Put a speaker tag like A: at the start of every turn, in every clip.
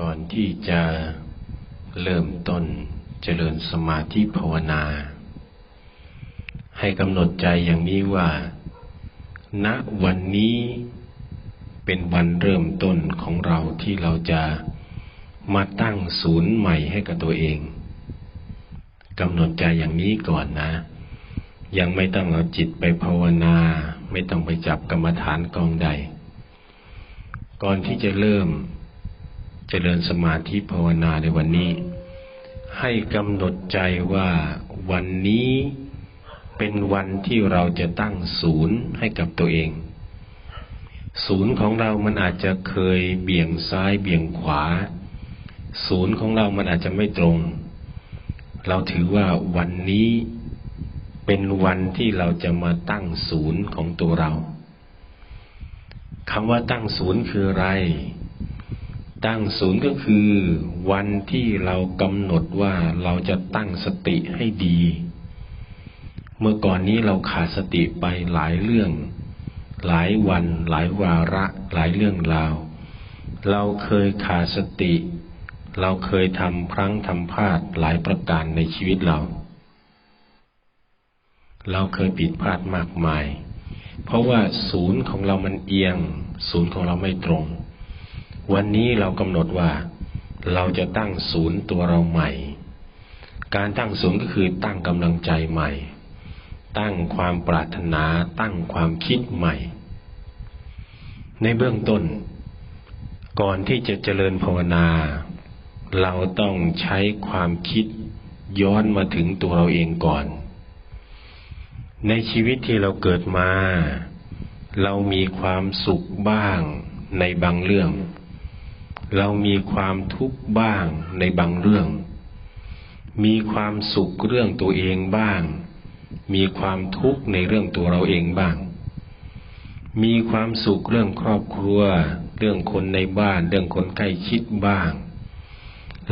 A: ก่อนที่จะเริ่มต้นเจริญสมาธิภาวนา ให้กำหนดใจอย่างนี้ว่า ณวันนี้เป็นวันเริ่มต้นของเราที่เราจะมาตั้งศูนย์ใหม่ให้กับตัวเองกำหนดใจอย่างนี้ก่อนนะ ยังไม่ต้องเอาจิตไปภาวนา ไม่ต้องไปจับกรรมฐานกองใด ก่อนที่จะเริ่ม เจริญสมาธิภาวนาในวันนี้ ให้กำหนดใจว่าวันนี้เป็นวันที่เราจะตั้งศูนย์ให้กับตัวเอง ศูนย์ของเรามันอาจจะเคยเบี่ยงซ้ายเบี่ยงขวา ศูนย์ของเรามันอาจจะไม่ตรง เราถือว่าวันนี้เป็นวันที่เราจะมาตั้งศูนย์ของตัวเราคำว่าตั้งศูนย์คืออะไร ตั้งศูนย์ก็คือ วันที่เรากำหนดว่าเราจะตั้งสติให้ดี เมื่อก่อนนี้เราขาดสติไปหลายเรื่อง หลายวัน หลายวาระ หลายเรื่องราว เราเคยขาดสติ เราเคยทำพลั้งทำพลาดหลายประการในชีวิตเรา เราเคยผิดพลาดมากมาย เพราะว่าศูนย์ของเรามันเอียง ศูนย์ของเราไม่ตรง วันนี้เรากำหนดว่าเราจะตั้งศูนย์ตัวเราใหม่ การตั้งศูนย์ก็คือตั้งกำลังใจใหม่ ตั้งความปรารถนา ตั้งความคิดใหม่ ในเบื้องต้น ก่อนที่จะเจริญภาวนา เราต้องใช้ความคิดย้อนมาถึงตัวเราเองก่อน ในชีวิตที่เราเกิดมา เรามีความสุขบ้างในบางเรื่อง เรามีความทุกข์บ้างในบางเรื่อง มีความสุขเรื่องตัวเองบ้าง มีความทุกข์ในเรื่องตัวเราเองบ้าง มีความสุขเรื่องครอบครัว เรื่องคนในบ้าน เรื่องคนใกล้ชิดบ้าง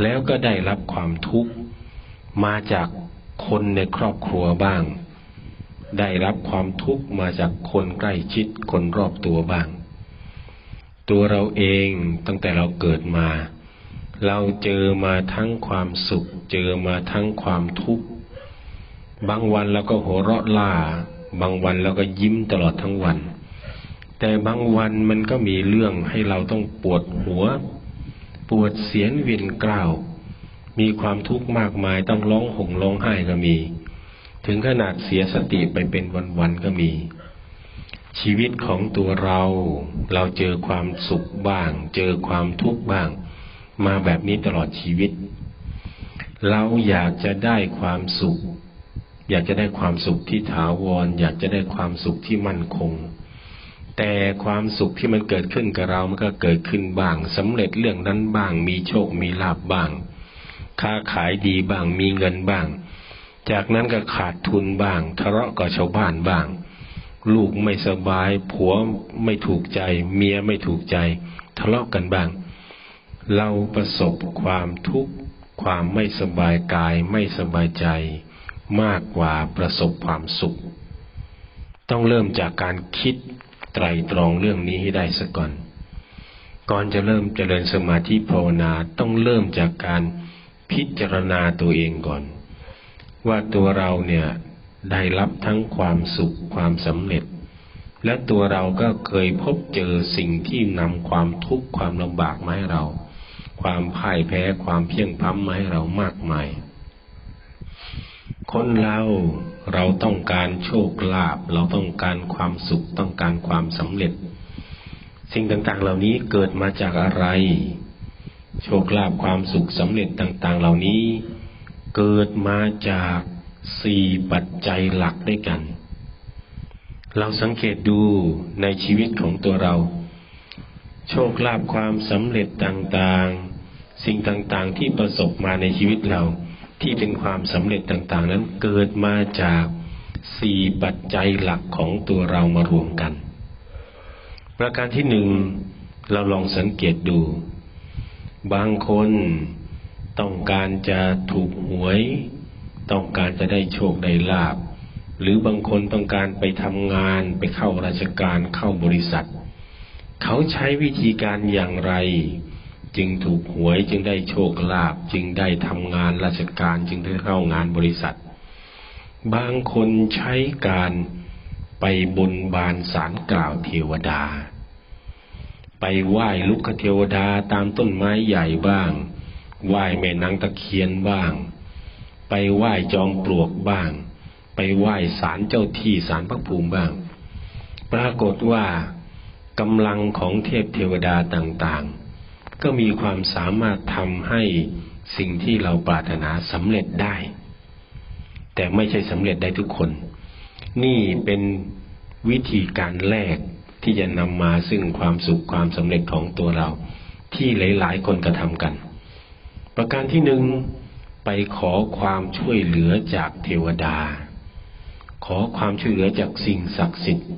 A: แล้วก็ได้รับความทุกข์มาจากคนในครอบครัวบ้าง ได้รับความทุกข์มาจากคนใกล้ชิดคนรอบตัวบ้าง ตัวเราเองตั้งแต่เราเกิดมา เราเจอมาทั้งความสุข เจอมาทั้งความทุกข์บางวันเราก็หัวเราะล่า บางวันเราก็ยิ้มตลอดทั้งวัน แต่บางวันมันก็มีเรื่องให้เราต้องปวดหัว ปวดเสียนเวียนกล้าว มีความทุกข์มากมายต้องร้องห่มร้องไห้ก็มี ถึงขนาดเสียสติไปเป็นวันๆก็มี ชีวิตของตัวเรา เราเจอความสุขบ้าง เจอความทุกข์บ้าง มาแบบนี้ตลอดชีวิต เราอยากจะได้ความสุข อยากจะได้ความสุขที่ถาวร อยากจะได้ความสุขที่มั่นคง แต่ความสุขที่มันเกิดขึ้นกับเรา มันก็เกิดขึ้นบ้างสำเร็จเรื่องนั้นบ้าง มีโชค มีลาบบ้าง ค้าขายดีบ้าง มีเงินบ้าง จากนั้นก็ขาดทุนบ้าง ทะเลาะกับชาวบ้านบ้าง ลูกไม่สบาย ผัวไม่ถูกใจ เมียไม่ถูกใจ ทะเลาะกันบ้าง เราประสบความทุกข์ความไม่สบายกายไม่สบายใจ มากกว่าประสบความสุข ต้องเริ่มจากการคิดไตรตรองเรื่องนี้ให้ได้สักก่อน ก่อนจะเริ่มเจริญสมาธิภาวนาต้องเริ่มจากการพิจารณาตัวเองก่อน ว่าตัวเราเนี่ย ได้รับทั้งความสุขความสำเร็จ และตัวเราก็เคยพบเจอสิ่งที่นำความทุกข์ความลำบากมาให้เรา ความพ่ายแพ้ความเพียงพ้ำมาให้เรามากมาย คนเราเราต้องการโชคลาภเราต้องการความสุขต้องการความสำเร็จ สิ่งต่างๆ เหล่านี้เกิดมาจากอะไร โชคลาภความสุขสำเร็จต่าง ๆ เหล่านี้ เกิดมาจาก สี่ปัจจัยหลักด้วยกัน เราสังเกตดูในชีวิตของตัวเรา โชคลาภความสำเร็จต่างๆ สิ่งต่างๆที่ประสบมาในชีวิตเราที่เป็นความสำเร็จต่างๆ นั้นเกิดมาจากสี่ปัจจัยหลักของตัวเรามารวมกัน ประการที่หนึ่งเราลองสังเกตดู บางคนต้องการจะถูกหวย ต้องการจะได้โชคได้ลาบ หรือบางคนต้องการไปทำงานไปเข้าราชการเข้าบริษัท เขาใช้วิธีการอย่างไร จึงถูกหวยจึงได้โชคลาภจึงได้ทำงานราชการจึงได้เข้างานบริษัท บางคนใช้การไปบนบานสารกล่าวเทวดา ไปไหว้ลุกเทวดาตามต้นไม้ใหญ่บ้าง ไหว้แม่นางตะเคียนบ้าง ไปไหว้จอมปลวกบ้าง ไปไหว้ศาลเจ้าที่ศาลพระภูมิบ้าง ปรากฏว่ากำลังของเทพเทวดาต่างๆ ก็มีความสามารถทำให้สิ่งที่เราปรารถนาสำเร็จได้ แต่ไม่ใช่สำเร็จได้ทุกคน นี่เป็นวิธีการแรกที่จะนำมาซึ่งความสุขความสำเร็จของตัวเรา ที่หลายๆ คนกระทำกัน ประการที่หนึ่ง ไปขอความช่วยเหลือจากเทวดา ขอความช่วยเหลือจากสิ่งศักดิ์สิทธิ์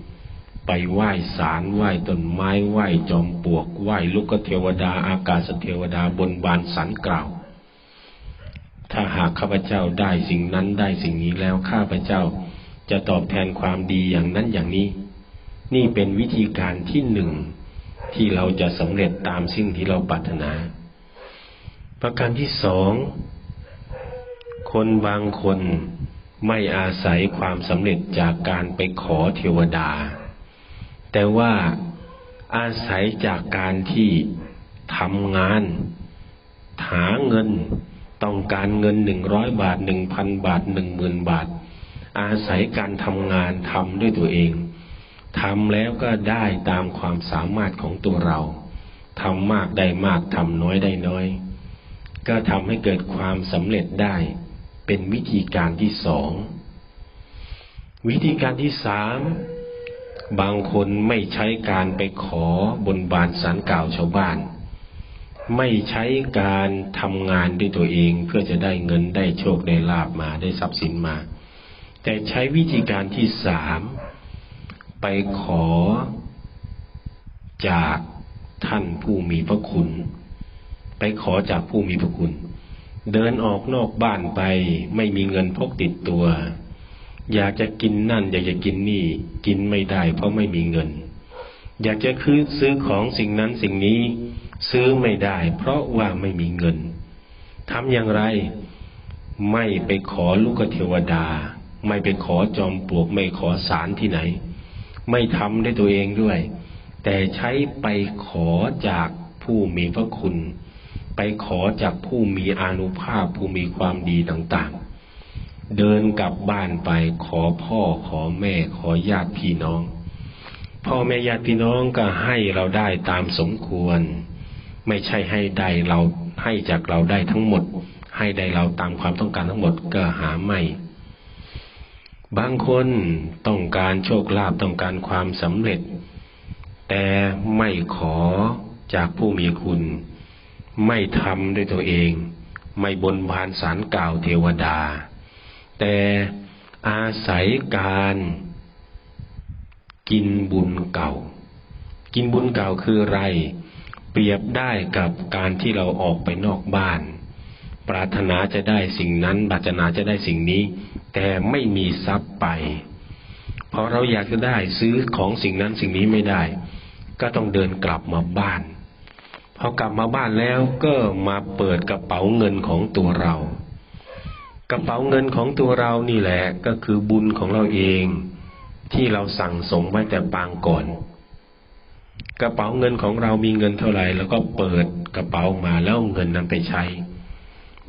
A: ไปไหว้ศาลไหว้ต้นไม้ไหว้จอมปลวกไหว้ลูกเทวดาอากาศเทวดาบนบานสันกล่าว ถ้าหากข้าพเจ้าได้สิ่งนั้นได้สิ่งนี้แล้วข้าพเจ้าจะตอบแทนความดีอย่างนั้นอย่างนี้ นี่เป็นวิธีการที่หนึ่งที่เราจะสำเร็จตามสิ่งที่เราปรารถนา ประการที่สอง คนบางคนไม่อาศัยความสำเร็จจากการไปขอเทวดา แต่ว่าอาศัยจากการที่ทำงาน หาเงินต้องการเงินหนึ่งร้อยบาทหนึ่งพันบาทหนึ่งหมื่นบาท อาศัยการทำงานทำด้วยตัวเองทำแล้วก็ได้ตามความสามารถของตัวเราทำมากได้มากทำน้อยได้น้อย ก็ทำให้เกิดความสำเร็จได้ เป็นวิธีการที่สอง วิธีการที่สามบางคนไม่ใช้การไปขอบนบานสารกล่าวชาวบ้าน ไม่ใช้การทำงานด้วยตัวเองเพื่อจะได้เงินได้โชคได้ลาบมาได้ทรัพย์สินมา แต่ใช้วิธีการที่สามไปขอจากท่านผู้มีพระคุณ ไปขอจากผู้มีพระคุณ เดินออกนอกบ้านไป ไม่มีเงินพกติดตัว อยากจะกินนั่น อยากจะกินนี่ กินไม่ได้ เพราะไม่มีเงิน อยากจะคือซื้อของสิ่งนั้นสิ่งนี้ ซื้อไม่ได้ เพราะว่าไม่มีเงินทำอย่างไร ไม่ไปขอลูกเทวดา ไม่ไปขอจอมปลวก ไม่ขอสารที่ไหน ไม่ทำได้ตัวเองด้วย แต่ใช้ไปขอจากผู้มีพระคุณ ไปขอจากผู้มีอนุภาพผู้มีความดีต่างๆ เดินกลับบ้านไปขอพ่อขอแม่ขอญาติพี่น้อง พ่อแม่ญาติพี่น้องก็ให้เราได้ตามสมควร ไม่ใช่ให้ได้เราให้จากเราได้ทั้งหมด ให้ได้เราตามความต้องการทั้งหมดก็หาไม่ บางคนต้องการโชคลาภต้องการความสำเร็จ แต่ไม่ขอจากผู้มีคุณ ไม่ทำด้วยตัวเอง ไม่บนบานสารกล่าวเทวดา แต่อาศัยการกินบุญเก่า กินบุญเก่าคืออะไร เปรียบได้กับการที่เราออกไปนอกบ้าน ปรารถนาจะได้สิ่งนั้นปรารถนาจะได้สิ่งนี้ แต่ไม่มีทรัพย์ไป เพราะเราอยากจะได้ซื้อของสิ่งนั้นสิ่งนี้ไม่ได้ ก็ต้องเดินกลับมาบ้าน พอกลับมาบ้านแล้วก็มาเปิดกระเป๋าเงินของตัวเรา กระเป๋าเงินของตัวเรานี่แหละก็คือบุญของเราเอง ที่เราสั่งสมไว้แต่ปางก่อน กระเป๋าเงินของเรามีเงินเท่าไหร่แล้วก็เปิดกระเป๋ามาแล้วเงินนั้นไปใช้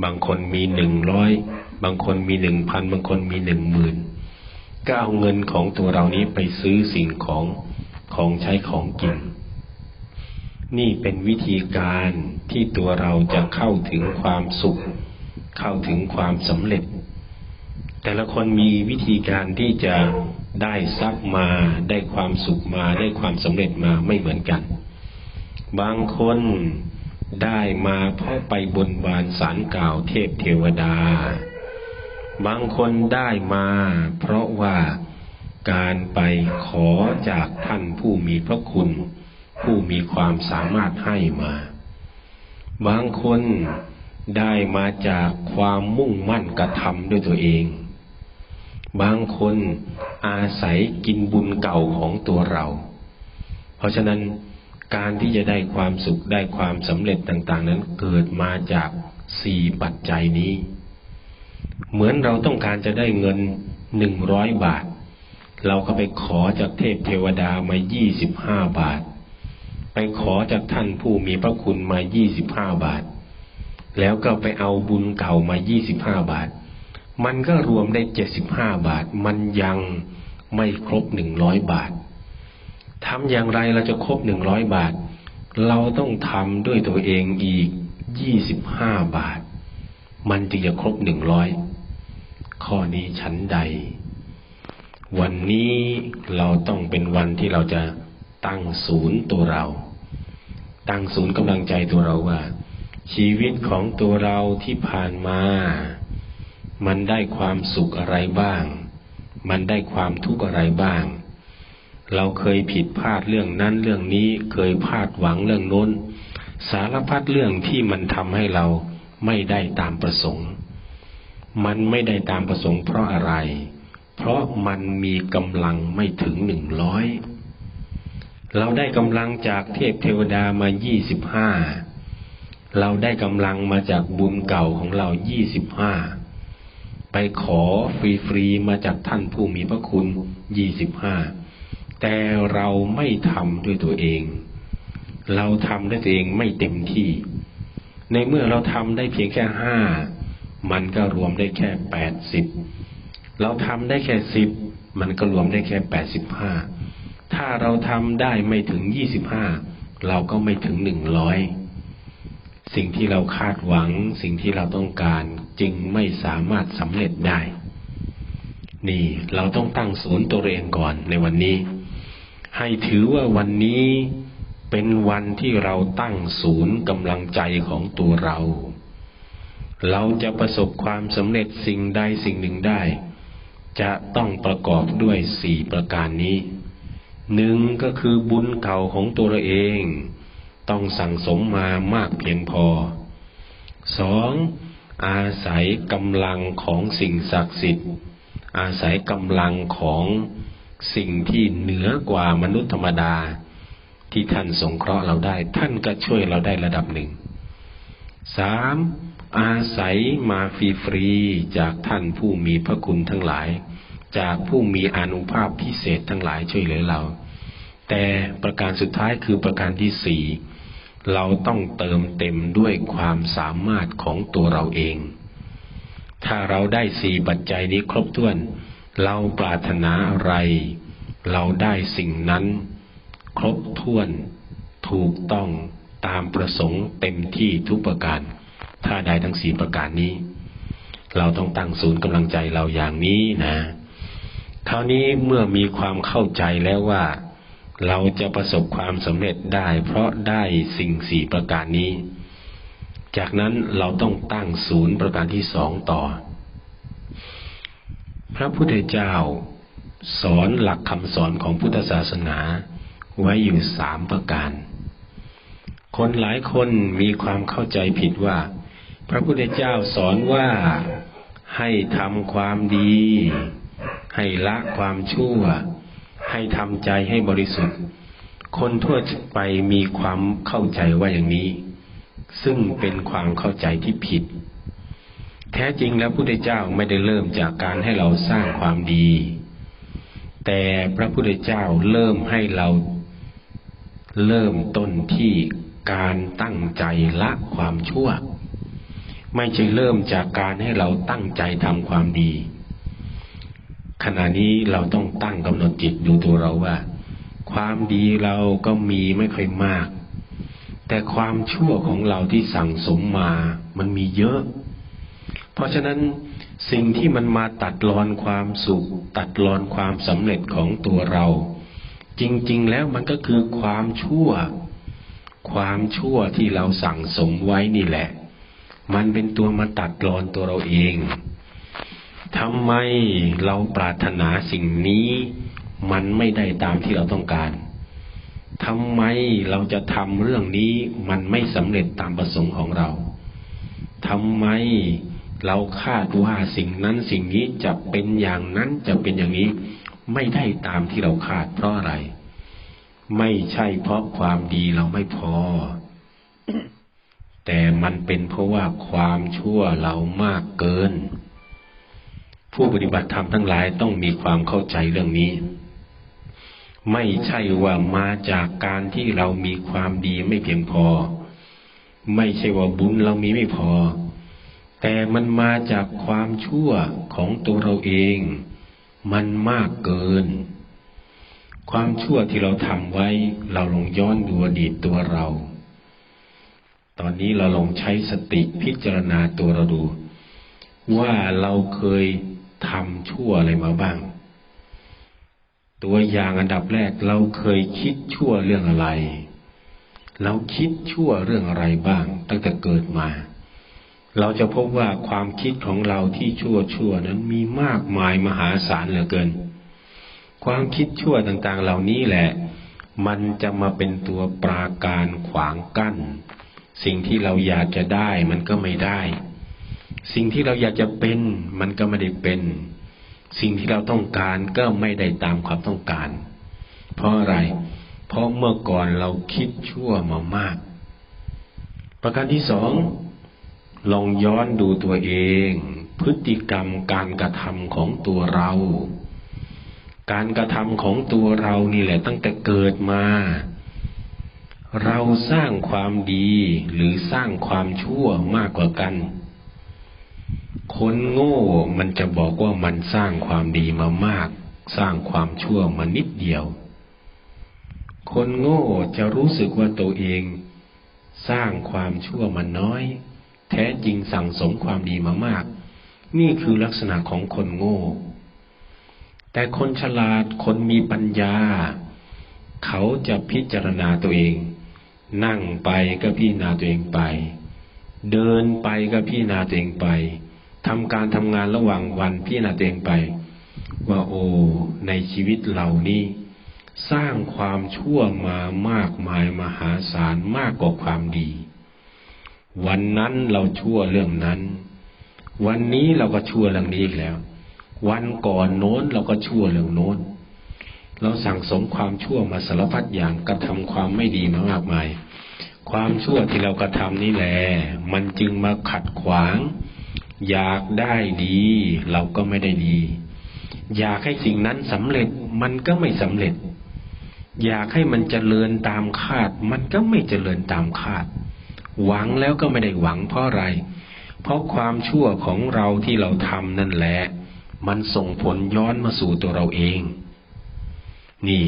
A: บางคนมีหนึ่งร้อยบางคนมีหนึ่งพันบางคนมีหนึ่งหมื่นก็เอาเงินของตัวเรานี้ไปซื้อสิ่งของของใช้ของกิน นี่เป็นวิธีการที่ตัวเราจะเข้าถึงความสุข เข้าถึงความสำเร็จ แต่ละคนมีวิธีการที่จะได้ทรัพย์มาได้ความสุขมาได้ความสำเร็จมาไม่เหมือนกัน บางคนได้มาเพราะไปบนบานสารกล่าวเทพเทวดา บางคนได้มาเพราะว่าการไปขอจากท่านผู้มีพระคุณ ผู้มีความสามารถให้มา บางคนได้มาจากความมุ่งมั่นกระทำด้วยตัวเอง บางคนอาศัยกินบุญเก่าของตัวเรา เพราะฉะนั้นการที่จะได้ความสุขได้ความสำเร็จต่าง ๆ นั้นเกิดมาจากสี่ปัจจัยนี้ เหมือนเราต้องการจะได้เงินหนึ่งร้อยบาท เราก็ไปขอจากเทพเทวดามายี่สิบห้าบาท ไปขอจากท่านผู้มีพระคุณมายี่สิบห้าบาท แล้วก็ไปเอาบุญเก่ามายี่สิบห้าบาท มันก็รวมได้เจ็ดสิบห้าบาท มันยังไม่ครบหนึ่งร้อยบาททำอย่างไรเราจะครบหนึ่งร้อยบาท เราต้องทำด้วยตัวเองอีกยี่สิบห้าบาท มันจึงจะครบหนึ่งร้อยข้อนี้ชั้นใด วันนี้เราต้องเป็นวันที่เราจะตั้งศูนย์ตัวเรา ตั้งศูนย์กำลังใจตัวเราว่า ชีวิตของตัวเราที่ผ่านมา มันได้ความสุขอะไรบ้าง มันได้ความทุกข์อะไรบ้าง เราเคยผิดพลาดเรื่องนั้นเรื่องนี้เคยพลาดหวังเรื่องโน้น สารพัดเรื่องที่มันทำให้เราไม่ได้ตามประสงค์ มันไม่ได้ตามประสงค์เพราะอะไร เพราะมันมีกำลังไม่ถึงหนึ่งร้อย เราได้กำลังจากเทพเทวดามายี่สิบห้า เราได้กำลังมาจากบุญเก่าของเรายี่สิบห้า ไปขอฟรีๆมาจากท่านผู้มีพระคุณยี่สิบห้า แต่เราไม่ทำด้วยตัวเอง เราทำด้วยตัวเองไม่เต็มที่ ในเมื่อเราทำได้เพียงแค่ห้า มันก็รวมได้แค่แปดสิบ เราทำได้แค่สิบ มันก็รวมได้แค่แปดสิบห้า ถ้าเราทำได้ไม่ถึงยี่สิบห้าเราก็ไม่ถึงหนึ่งร้อยสิ่งที่เราคาดหวัง สิ่งที่เราต้องการจึงไม่สามารถสำเร็จได้ นี่เราต้องตั้งศูนย์ตัวเองก่อนในวันนี้ ให้ถือว่าวันนี้เป็นวันที่เราตั้งศูนย์กำลังใจของตัวเรา เราจะประสบความสำเร็จสิ่งใดสิ่งหนึ่งได้ จะต้องประกอบด้วยสี่ประการนี้ หนึ่งก็คือบุญเก่าของตัวเราเอง ต้องสั่งสมมามากเพียงพอสองอาศัยกำลังของสิ่งศักดิ์สิทธิ์ อาศัยกำลังของสิ่งที่เหนือกว่ามนุษย์ธรรมดา ที่ท่านสงเคราะห์เราได้ ท่านก็ช่วยเราได้ระดับหนึ่งสามอาศัยมาฟรีๆจากท่านผู้มีพระคุณทั้งหลาย จากผู้มีอนุภาพพิเศษทั้งหลายช่วยเหลือเรา แต่ประการสุดท้ายคือประการที่สี่เราต้องเติมเต็มด้วยความสามารถของตัวเราเอง ถ้าเราได้สี่ปัจจัยนี้ครบถ้วน เราปรารถนาอะไร เราได้สิ่งนั้น ครบถ้วน ถูกต้องตามประสงค์เต็มที่ทุกประการ ถ้าได้ทั้งสี่ประการนี้ เราต้องตั้งศูนย์กำลังใจเราอย่างนี้นะ คราวนี้เมื่อมีความเข้าใจแล้วว่า เราจะประสบความสำเร็จได้ เพราะได้สิ่งสี่ประการนี้ จากนั้นเราต้องตั้งศูนย์ประการที่สองต่อ พระพุทธเจ้า สอนหลักคำสอนของพุทธศาสนาไว้อยู่สามประการ คนหลายคนมีความเข้าใจผิดว่า พระพุทธเจ้าสอนว่าให้ทำความดี ให้ละความชั่ว ให้ทำใจให้บริสุทธิ์ คนทั่วไปมีความเข้าใจว่าอย่างนี้ ซึ่งเป็นความเข้าใจที่ผิด แท้จริงแล้วพระพุทธเจ้าไม่ได้เริ่มจากการให้เราสร้างความดี แต่พระพุทธเจ้าเริ่มให้เราเริ่มต้นที่การตั้งใจละความชั่ว ไม่ใช่เริ่มจากการให้เราตั้งใจทำความดี ขณะนี้เราต้องตั้งกำหนดจิตดูตัวเราว่า ความดีเราก็มีไม่ค่อยมาก แต่ความชั่วของเราที่สั่งสมมา มันมีเยอะ เพราะฉะนั้นสิ่งที่มันมาตัดรอนความสุข ตัดรอนความสำเร็จของตัวเรา จริง ๆ แล้วมันก็คือความชั่ว ความชั่วที่เราสั่งสมไว้นี่แหละ มันเป็นตัวมาตัดรอนตัวเราเอง ทำไมเราปรารถนาสิ่งนี้ มันไม่ได้ตามที่เราต้องการทำไมเราจะทำเรื่องนี้มันไม่สำเร็จตามประสงค์ของเราทำไมเราคาดว่าสิ่งนั้นสิ่งนี้จะเป็นอย่างนั้นจะเป็นอย่างนี้ ไม่ได้ตามที่เราคาดเพราะอะไร ไม่ใช่เพราะความดีเราไม่พอ แต่มันเป็นเพราะว่าความชั่วเรามากเกิน ผู้ปฏิบัติธรรมทั้งหลายต้องมีความเข้าใจเรื่องนี้ ไม่ใช่ว่ามาจากการที่เรามีความดีไม่เพียงพอ ไม่ใช่ว่าบุญเรามีไม่พอ แต่มันมาจากความชั่วของตัวเราเอง มันมากเกิน ความชั่วที่เราทำไว้ เราลองย้อนดูอดีตตัวเรา ตอนนี้เราลองใช้สติพิจารณาตัวเราดู ว่าเราเคย ทำชั่วอะไรมาบ้าง ตัวอย่างอันดับแรกเราเคยคิดชั่วเรื่องอะไร เราคิดชั่วเรื่องอะไรบ้าง ตั้งแต่เกิดมา เราจะพบว่าความคิดของเราที่ชั่วชั่วนั้นมีมากมายมหาศาลเหลือเกิน ความคิดชั่วต่างๆ เหล่านี้แหละ มันจะมาเป็นตัวปราการขวางกั้น สิ่งที่เราอยากจะได้มันก็ไม่ได้ สิ่งที่เราอยากจะเป็น มันก็ไม่ได้เป็น สิ่งที่เราต้องการก็ไม่ได้ตามความต้องการ เพราะอะไร เพราะเมื่อก่อนเราคิดชั่วมามาก ประการที่สองลองย้อนดูตัวเอง พฤติกรรมการกระทำของตัวเรา การกระทำของตัวเรานี่แหละตั้งแต่เกิดมา เราสร้างความดีหรือสร้างความชั่วมากกว่ากัน คนโง่มันจะบอกว่ามันสร้างความดีมามาก สร้างความชั่วมานิดเดียว คนโง่จะรู้สึกว่าตัวเอง สร้างความชั่วมาน้อย แท้จริงสั่งสมความดีมามาก นี่คือลักษณะของคนโง่ แต่คนฉลาดคนมีปัญญา เขาจะพิจารณาตัวเอง นั่งไปก็พิจารณาตัวเองไป เดินไปก็พิจารณาตัวเองไป ทำการทำงานระหว่างวันพิจารณาตัวเองไป ว่าโอ้ในชีวิตเหล่านี้ สร้างความชั่วมามากมายมหาศาลมากกว่าความดี วันนั้นเราชั่วเรื่องนั้น วันนี้เราก็ชั่วเรื่องนี้อีกแล้ว วันก่อนโน้นเราก็ชั่วเรื่องโน้น เราสั่งสมความชั่วมาสารพัดอย่างกระทำความไม่ดีมามากมาย ความชั่วที่เรากระทำนี่แหละมันจึงมาขัดขวาง อยากได้ดี เราก็ไม่ได้ดี อยากให้สิ่งนั้นสำเร็จมันก็ไม่สำเร็จ อยากให้มันเจริญตามคาด มันก็ไม่เจริญตามคาด หวังแล้วก็ไม่ได้หวังเพราะอะไร เพราะความชั่วของเราที่เราทำนั่นแหละ มันส่งผลย้อนมาสู่ตัวเราเอง นี่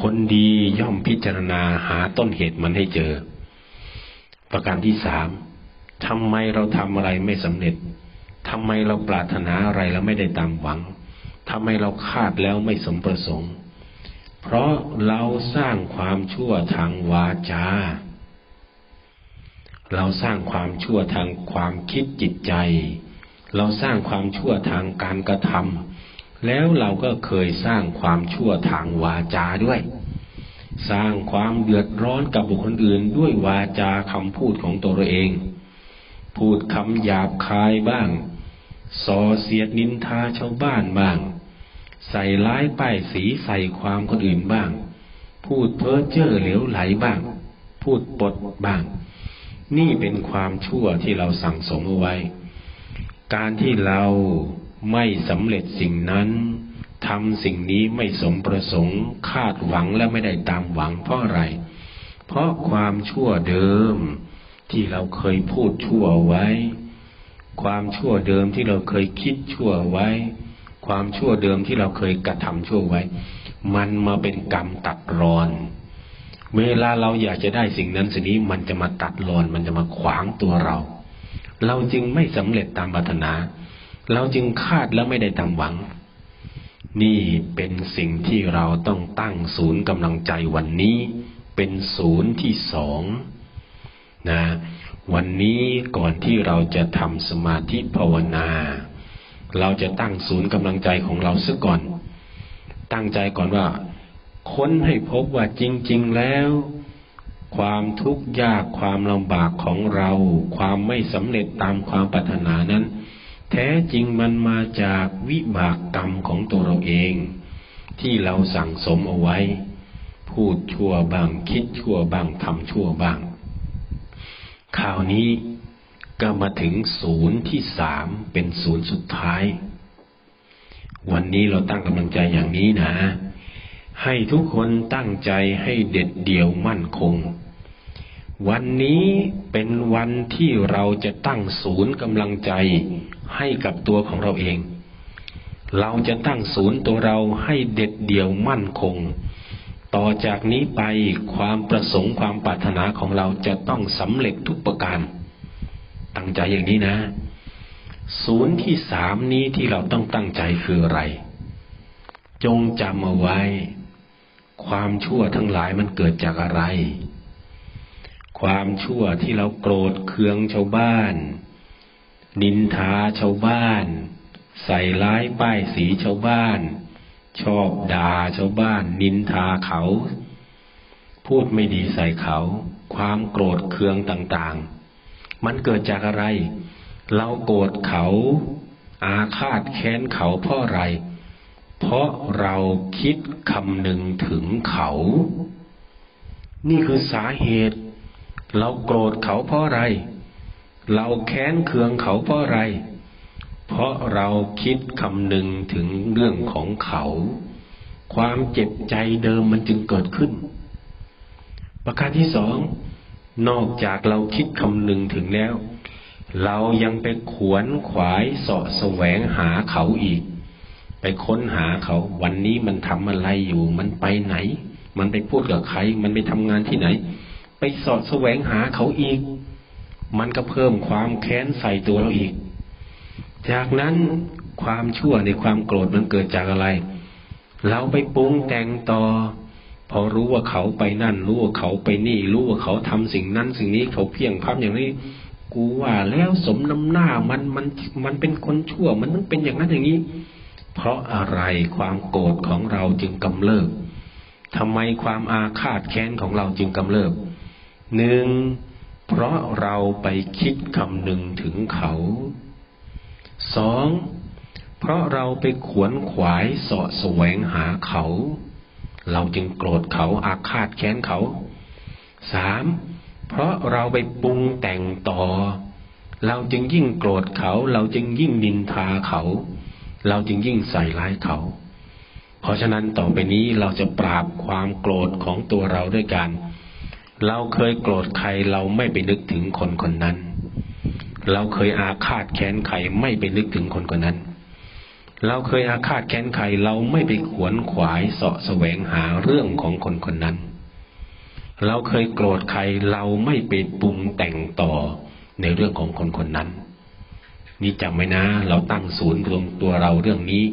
A: คนดีย่อมพิจารณาหาต้นเหตุมันให้เจอ ประการที่สามทำไมเราทำอะไรไม่สำเร็จ ทำไมเราปรารถนาอะไรแล้วไม่ได้ตามหวังทำไมเราคาดแล้วไม่สมประสงค์ เพราะเราสร้างความชั่วทางวาจา เราสร้างความชั่วทางความคิดจิตใจ เราสร้างความชั่วทางการกระทำแล้วเราก็เคยสร้างความชั่วทางวาจาด้วย สร้างความเดือดร้อนกับบุคคลอื่นด้วยวาจาคำพูดของตัวเราเอง พูดคำหยาบคายบ้างส่อเสียดนินทาชาวบ้านบ้าง ใส่ร้ายป้ายสีใส่ความคนอื่นบ้าง พูดเพ้อเจ้อเหลวไหลบ้าง พูดปดบ้าง นี่เป็นความชั่วที่เราสั่งสมเอาไว้ การที่เราไม่สำเร็จสิ่งนั้นทำสิ่งนี้ไม่สมประสงค์ คาดหวังและไม่ได้ตามหวังเพราะอะไร เพราะความชั่วเดิม ที่เราเคยพูดชั่วไว้ ความชั่วเดิมที่เราเคยคิดชั่วไว้ ความชั่วเดิมที่เราเคยกระทำชั่วไว้ มันมาเป็นกรรมตัดรอน เวลาเราอยากจะได้สิ่งนั้นสิ่งนี้มันจะมาตัดรอน มันจะมาขวางตัวเรา เราจึงไม่สำเร็จตามปรารถนา เราจึงคาดแล้วไม่ได้ตามหวัง นี่เป็นสิ่งที่เราต้องตั้งศูนย์กำลังใจวันนี้ เป็นศูนย์ที่สอง นะวันนี้ก่อนที่เราจะทำสมาธิภาวนา เราจะตั้งศูนย์กำลังใจของเราซะก่อน ตั้งใจก่อนว่า ค้นให้พบว่าจริง ๆ แล้ว ความทุกข์ยากความลำบากของเรา ความไม่สำเร็จตามความปรารถนานั้น แท้จริงมันมาจากวิบากกรรมของตัวเราเอง ที่เราสั่งสมเอาไว้ พูดชั่วบ้างคิดชั่วบ้างทำชั่วบ้าง ข่าวนี้ก็มาถึงศูนย์ที่สามเป็นศูนย์สุดท้าย วันนี้เราตั้งกำลังใจอย่างนี้นะ ให้ทุกคนตั้งใจให้เด็ดเดี่ยวมั่นคง วันนี้เป็นวันที่เราจะตั้งศูนย์กำลังใจให้กับตัวของเราเอง เราจะตั้งศูนย์ตัวเราให้เด็ดเดี่ยวมั่นคง ต่อจากนี้ไปความประสงค์ความปรารถนาของเราจะต้องสำเร็จทุกประการ ตั้งใจอย่างนี้นะ ศูนย์ที่สามนี้ที่เราต้องตั้งใจคืออะไร จงจำเอาไว้ ความชั่วทั้งหลายมันเกิดจากอะไร ความชั่วที่เราโกรธเคืองชาวบ้าน นินทาชาวบ้าน ใส่ร้ายป้ายสีชาวบ้าน ชอบด่าชาวบ้าน นินทาเขา พูดไม่ดีใส่เขา ความโกรธเคืองต่างๆ มันเกิดจากอะไร เราโกรธเขา อาฆาตแค้นเขาเพราะอะไร เพราะเราคิดคำหนึ่งถึงเขา นี่คือสาเหตุ เราโกรธเขาเพราะอะไร เราแค้นเคืองเขาเพราะอะไร เพราะเราคิดคำหนึ่งถึงเรื่องของเขา ความเจ็บใจเดิมมันจึงเกิดขึ้น ประการที่สอง นอกจากเราคิดคำหนึ่งถึงแล้ว เรายังไปขวนขวายสาะแสวงหาเขาอีก ไปค้นหาเขา วันนี้มันทำอะไรอยู่ มันไปไหน มันไปพูดกับใคร มันไปทำงานที่ไหน ไปสาะแสวงหาเขาอีก มันก็เพิ่มความแค้นใส่ตัวเราอีก จากนั้นความชั่วในความโกรธมันเกิดจากอะไร เราไปปรุงแต่งต่อ พอรู้ว่าเขาไปนั่น รู้ว่าเขาไปนี่ รู้ว่าเขาทำสิ่งนั้น สิ่งนี้เขาเพียงพับอย่างนี้ กูว่าแล้วสมน้ำหน้ามันมันมันเป็นคนชั่ว มันต้องเป็นอย่างนั้นอย่างนี้ เพราะอะไรความโกรธของเราจึงกำเริบทำไมความอาฆาตแค้นของเราจึงกำเริบหนึ่งเพราะเราไปคิดคำหนึ่งถึงเขา สองเพราะเราไปขวนขวายเสาะแสวงหาเขา เราจึงโกรธเขาอาฆาตแค้นเขาสามเพราะเราไปปรุงแต่งต่อ เราจึงยิ่งโกรธเขา เราจึงยิ่งนินทาเขา เราจึงยิ่งใส่ร้ายเขา เพราะฉะนั้นต่อไปนี้เราจะปราบความโกรธของตัวเราด้วยกัน เราเคยโกรธใครเราไม่ไปนึกถึงคนคนนั้น เราเคยอาฆาตแค้นใครไม่ไปนึกถึงคนคนนั้น เราเคยอาฆาตแค้นใครเราไม่ไปขวนขวายเสาะแสวงหาเรื่องของคนคนนั้น เราเคยโกรธใครเราไม่ไปปรุงแต่งต่อในเรื่องของคนคนนั้น นี่จำไว้นะ เราตั้งศูนย์รวมตัวเราเรื่องนี้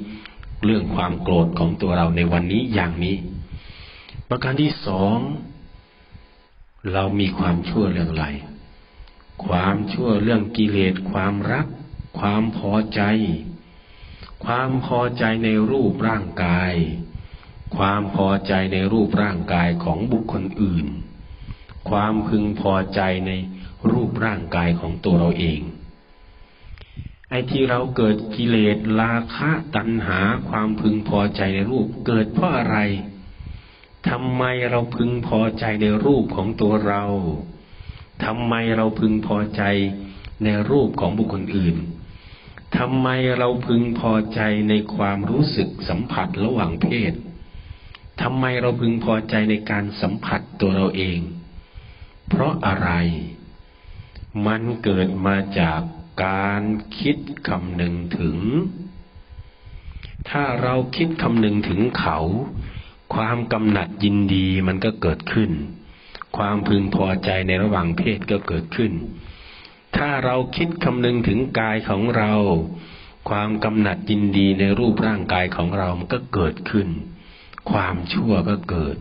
A: เรื่องความโกรธของตัวเราในวันนี้อย่างนี้ ประการที่สองเรามีความชั่วเรื่องอะไร ความชั่วเรื่องกิเลสความรัก ความพอใจ ความพอใจในรูปร่างกาย ความพอใจในรูปร่างกายของบุคคลอื่น ความพึงพอใจในรูปร่างกายของตัวเราเอง ไอ้ที่เราเกิดกิเลสราคะตัณหา ความพึงพอใจในรูปเกิดเพราะอะไรทำไมเราพึงพอใจในรูปของตัวเรา ทำไมเราพึงพอใจในรูปของบุคคลอื่นทำไมเราพึงพอใจในความรู้สึกสัมผัสระหว่างเพศทำไมเราพึงพอใจในการสัมผัสตัวเราเอง เพราะอะไร มันเกิดมาจากการคิดคำหนึ่งถึง ถ้าเราคิดคำหนึ่งถึงเขา ความกำหนัดยินดีมันก็เกิดขึ้น ความพึงพอใจในระหว่างเพศก็เกิดขึ้น ถ้าเราคิดคำนึงถึงกายของเรา ความกำหนัดยินดีในรูปร่างกายของเรา มันก็เกิดขึ้น ความชั่วก็เกิด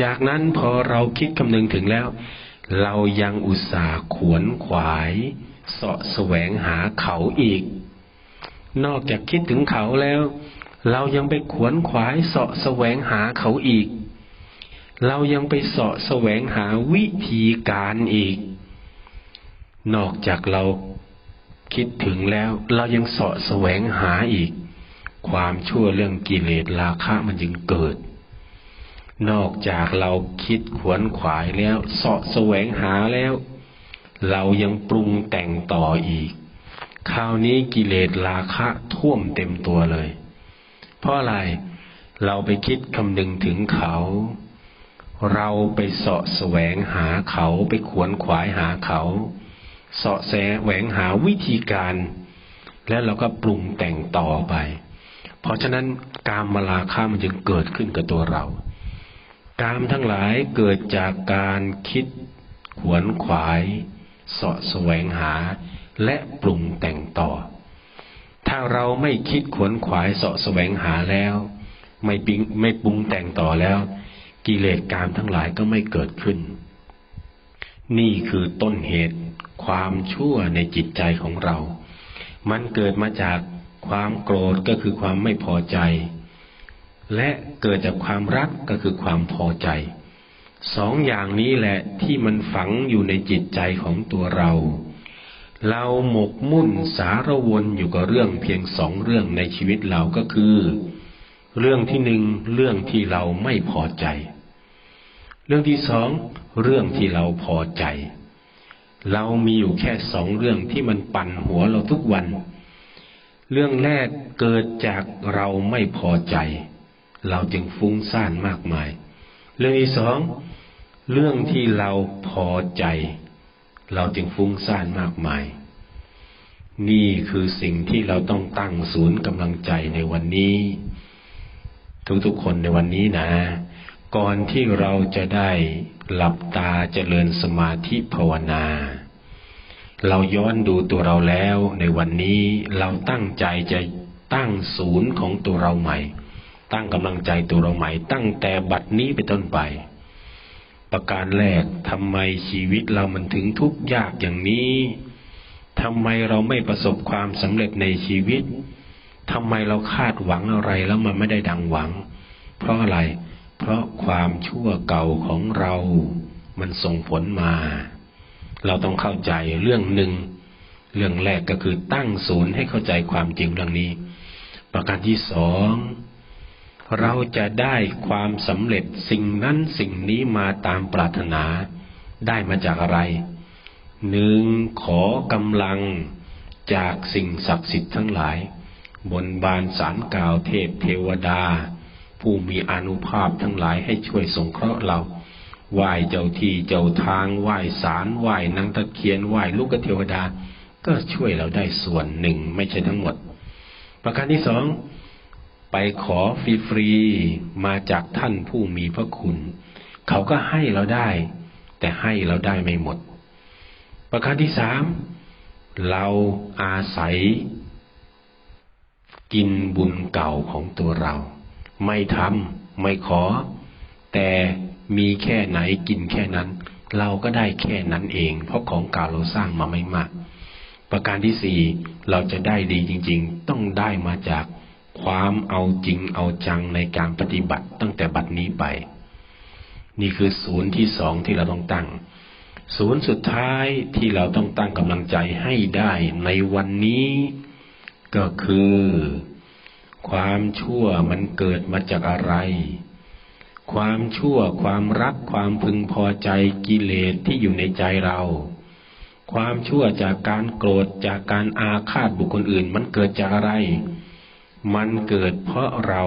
A: จากนั้นพอเราคิดคำนึงถึงแล้ว เรายังอุตส่าห์ขวนขวายเสาะแสวงหาเขาอีก นอกจากคิดถึงเขาแล้ว เรายังไปขวนขวายเสาะแสวงหาเขาอีก เรายังไปเสาะแสวงหาวิธีการอีก นอกจากเราคิดถึงแล้ว เรายังเสาะแสวงหาอีก ความชั่วเรื่องกิเลสราคะมันจึงเกิด นอกจากเราคิดขวนขวายแล้วเสาะแสวงหาแล้ว เรายังปรุงแต่งต่ออีก คราวนี้กิเลสราคะท่วมเต็มตัวเลย เพราะอะไร เราไปคิดคำนึงถึงเขา เราไปเสาะแสวงหาเขาไปขวนขวายหาเขาเสาะแสวงหาวิธีการ แล้วเราก็ปรุงแต่งต่อไป เพราะฉะนั้นการมาลาค่ามันจึงเกิดขึ้นกับตัวเรา กามทั้งหลายเกิดจากการคิดขวนขวายเสาะแสวงหา และปรุงแต่งต่อ ถ้าเราไม่คิดขวนขวายเสาะแสวงหาแล้ว ไม่ปิงไม่ปรุงแต่งต่อแล้ว กิเลสกามทั้งหลายก็ไม่เกิดขึ้น นี่คือต้นเหตุความชั่วในจิตใจของเรา มันเกิดมาจากความโกรธก็คือความไม่พอใจ และเกิดจากความรักก็คือความพอใจ สองอย่างนี้แหละที่มันฝังอยู่ในจิตใจของตัวเรา เราหมกมุ่นสารวนอยู่กับเรื่องเพียงสองเรื่องในชีวิตเราก็คือ เรื่องที่หนึ่งเรื่องที่เราไม่พอใจ เรื่องที่สองเรื่องที่เราพอใจ เรามีอยู่แค่สองเรื่องที่มันปั่นหัวเราทุกวัน เรื่องแรกเกิดจากเราไม่พอใจ เราจึงฟุ้งซ่านมากมาย เรื่องที่สองเรื่องที่เราพอใจ เราจึงฟุ้งซ่านมากมาย นี่คือสิ่งที่เราต้องตั้งศูนย์กำลังใจในวันนี้ ทุกๆคนในวันนี้นะ ก่อนที่เราจะได้หลับตาเจริญสมาธิภาวนา เราย้อนดูตัวเราแล้วในวันนี้เราตั้งใจจะตั้งศูนย์ของตัวเราใหม่ ตั้งกำลังใจตัวเราใหม่ ตั้งแต่บัดนี้ไปต้นไป ประการแรกทำไมชีวิตเรามันถึงทุกข์ยากอย่างนี้ทำไมเราไม่ประสบความสำเร็จในชีวิตทำไมเราคาดหวังอะไรแล้วมันไม่ได้ดังหวัง เพราะอะไร เพราะความชั่วเก่าของเรามันส่งผลมา เราต้องเข้าใจเรื่องหนึ่ง เรื่องแรกก็คือตั้งศูนย์ให้เข้าใจความจริงเรื่องนี้ ประการที่สองเราจะได้ความสำเร็จสิ่งนั้นสิ่งนี้มาตามปรารถนาได้มาจากอะไรหนึ่งขอกำลังจากสิ่งศักดิ์สิทธิ์ทั้งหลาย บนบานสารกล่าวเทพเทวดา ผู้มีอนุภาพทั้งหลายให้ช่วยสงเคราะห์เราไหว้เจ้าที่เจ้าทางไหว้สารไหว้นางตะเคียนไหว้ลูกเทวดา ก็ช่วยเราได้ส่วนหนึ่งไม่ใช่ทั้งหมด ประการที่สองไปขอฟรีๆมาจากท่านผู้มีพระคุณ เขาก็ให้เราได้ แต่ให้เราได้ไม่หมด ประการที่สามเราอาศัย กินบุญเก่าของตัวเรา ไม่ทำไม่ขอ แต่มีแค่ไหนกินแค่นั้น เราก็ได้แค่นั้นเอง เพราะของเก่าเราสร้างมาไม่มาก ประการที่สี่เราจะได้ดีจริง ๆ ต้องได้มาจากความเอาจริงเอาจังในการปฏิบัติตั้งแต่บัดนี้ไป นี่คือศูนย์ที่สองที่เราต้องตั้ง ศูนย์สุดท้ายที่เราต้องตั้งกำลังใจให้ได้ในวันนี้ ก็คือ ความชั่วมันเกิดมาจากอะไร ความชั่วความรักความพึงพอใจกิเลสที่อยู่ในใจเรา ความชั่วจากการโกรธจากการอาฆาตบุคคลอื่น มันเกิดจากอะไร มันเกิดเพราะเรา